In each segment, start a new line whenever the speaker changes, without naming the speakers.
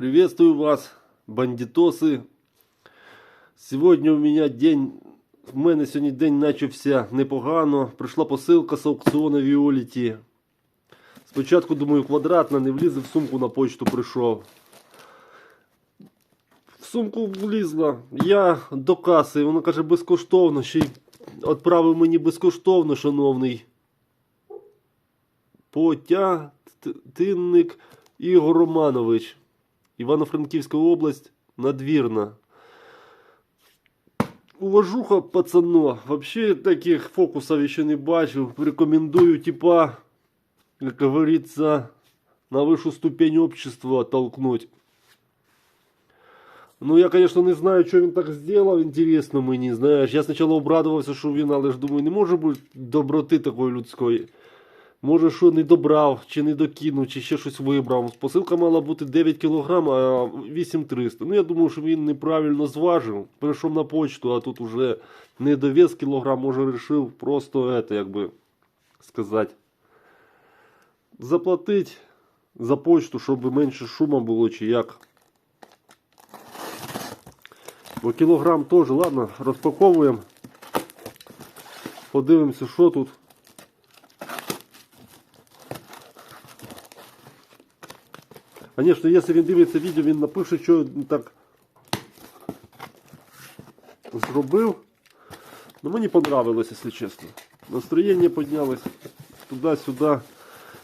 Приветствую вас, бандитоси. Сьогодні у мене день. В мене сьогодні день почався непогано. Прийшла посилка з аукціону Віоліті. Спочатку думаю, квадратна, не влізе в сумку на почту прийшов. В сумку влізла. Я до каси, вона каже безкоштовно, ще й відправив мені безкоштовно, шановний. Потятинник Ігор Романович. Івано-Франківська область, надвірна. Уважуха, пацано. Вообще таких фокусов еще не бачив. Рекомендую, типа, как говорится, на высшую ступень общества толкнуть. Ну, я, конечно, не знаю, що він так зробив, інтересно мені, знаєш. Я спочатку обрадувався, що він, але ж думаю, не може бути доброти такої людської. Може, що не добрав, чи не докинув, чи ще щось вибрав. Посилка мала бути 9 кг, а 8300. Ну, я думаю, що він неправильно зважив. Перейшов на почту, а тут уже не довес кілограм, може, вирішив просто это, як би сказати. Заплатить за почту, щоб менше шума було, чи як. Бо кілограм теж, ладно, розпаковуємо. Подивимося, що тут. Конечно, якщо він дивиться відео, він напише, що він так зробив. Ну мені понравилось, якщо чесно. Настроєння піднялось туди-сюди.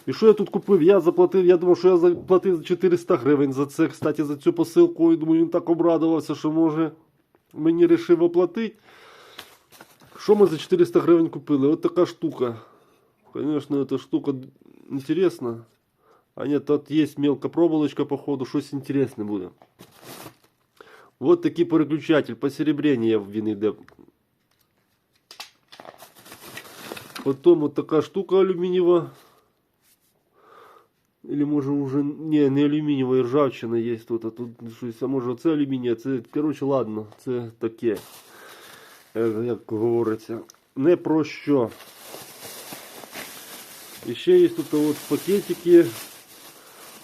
І що я тут купив? Я заплатив, я думав, що я заплатив 400 гривень за це. Кстати, за цю посилку. І думаю, він так обрадувався, що може мені вирішив оплатити. Що ми за 400 гривень купили? От така штука. Звісно, ця штука інтересна. А нет, тут есть мелкая проволочка, походу, щось інтересне буде. Вот такий переключатель, посеребрення він йде. Потом вот така штука алюмінієва. Или може уже... Не, не алюмінієва, ржавчина є тут, а тут щось, а може це алюмінія, це, коротше, ладно, це таке, як, як говориться, не про що. І ще є тут от пакетики.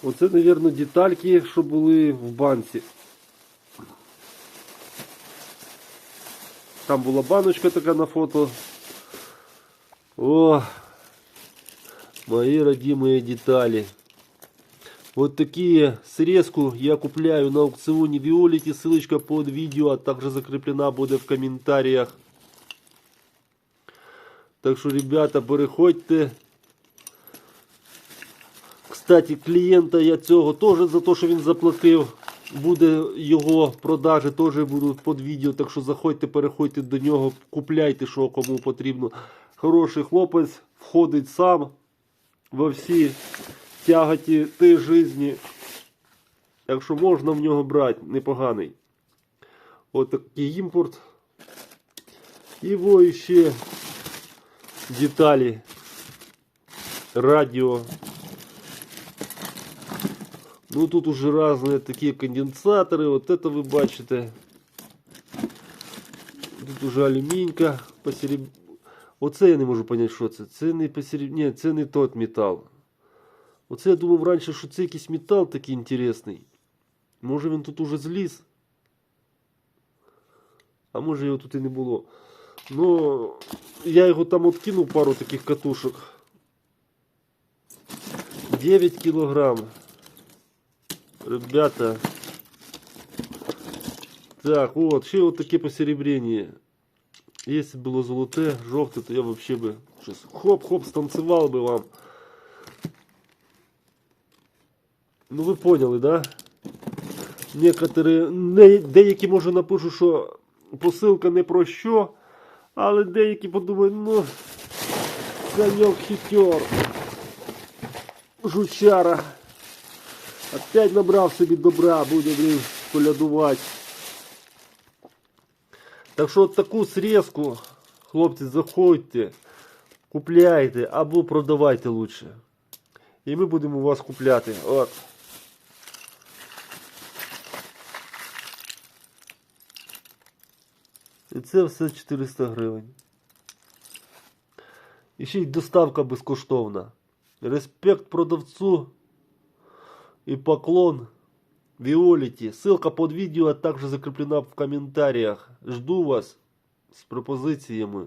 Оце, мабуть, детальки, що були в банці. Там була баночка така на фото. О, мои родимые детали. Вот такие срезку я купляю на аукционе Виолити. Ссылочка под видео, а также закреплена будет в комментариях. Так що, ребята, переходьте. Кстати, клієнта я цього теж за те, що він заплатив. Буде його продажі теж будуть під відео. Так що заходьте, переходьте до нього, купляйте, що кому потрібно. Хороший хлопець входить сам во всі тяготі тієї житті. Так що можна в нього брати, непоганий. Ось такий імпорт. Його ще деталі. Радіо. Ну тут уже разные такие конденсаторы. Вот это вы бачите. Тут уже алюмінька посереб... Оце я не можу зрозуміти, що це. Це не посереб... Ні, це не тот метал. Оце я думав раніше, що це якийсь метал такий інтересний. Може він тут уже зліз. А може його тут і не було. Ну, я його там откинув пару таких катушок. 9 кілограм. Ребята. Так, от, ще от таке посеребрення. Якщо було золоте, жовте, то я вообще би щось хоп-хоп станцевал би вам. Ну ви поняли, да? Некоторі, не, деякі може напишу, що посилка не про що, але деякі подумають, ну, саньок хитер. Жучара. Опять набрав собі добра, буде блін, колядувати. Так що от таку срезку, хлопці, заходьте, купляйте або продавайте лучше. І ми будемо у вас купляти. От. І це все 400 гривень. І ще й доставка безкоштовна. Респект продавцу і поклон Виолити. Ссылка под видео также закреплена в комментариях. Жду вас с пропозиціями.